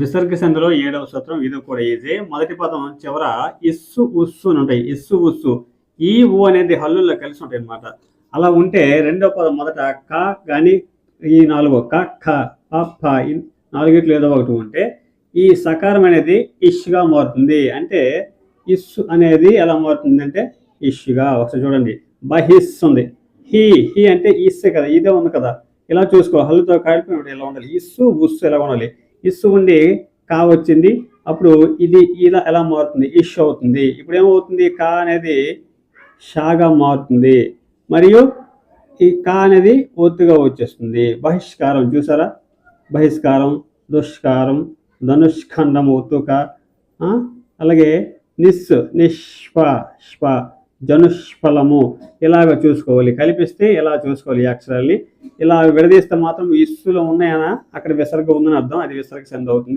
విసర్గ సంధిలో ఏడవ సూత్రం ఇది కూడా ఈజీ. మొదటి పదం చివర ఇస్సు ఉస్సు అని ఉంటాయి. ఇస్సు ఉస్సు. ఈ ఊ అనేది హల్లుల్లో కలిసి ఉంటాయి అన్నమాట. అలా ఉంటే రెండో పదం మొదట క కానీ ఈ నాలుగో క ఖ ప ఫ ఈ నాలుగిట్లు ఏదో ఒకటి ఉంటే ఈ సకారం అనేది ఇష్గా మారుతుంది. అంటే ఇస్సు అనేది ఎలా మారుతుంది అంటే ఇష్గా. ఒకసారి చూడండి. బహిస్ ఉంది. హీ హీ అంటే ఇస్సే కదా. ఇదే ఉంది కదా. ఇలా చూసుకో. హల్లుతో కాడిపోయినప్పుడు ఇలా ఉండాలి? ఇస్సు ఉస్సు ఎలా ఉండాలి? ఇస్సు ఉండి కా వచ్చింది అప్పుడు ఇది ఇలా ఎలా మారుతుంది? ఇష్ అవుతుంది. ఇప్పుడు ఏమవుతుంది? కా అనేది షాగా మారుతుంది. మరియు ఈ కా అనేది ఒత్తుగా వచ్చేస్తుంది. బహిష్కారం చూసారా? బహిష్కారం దుష్కారం ధనుష్ఖండం ఒత్తుక అలాగే నిస్ నిష్ప జనుష్ఫలము ఇలాగ చూసుకోవాలి. కలిపిస్తే ఇలా చూసుకోవాలి ఈ అక్షరాల్ని? ఇలా విడదీస్తే మాత్రం ఇస్సులో ఉన్నాయన? అక్కడ విసర్గ ఉందని అర్థం. అది విసర్గ సంధి అవుతుంది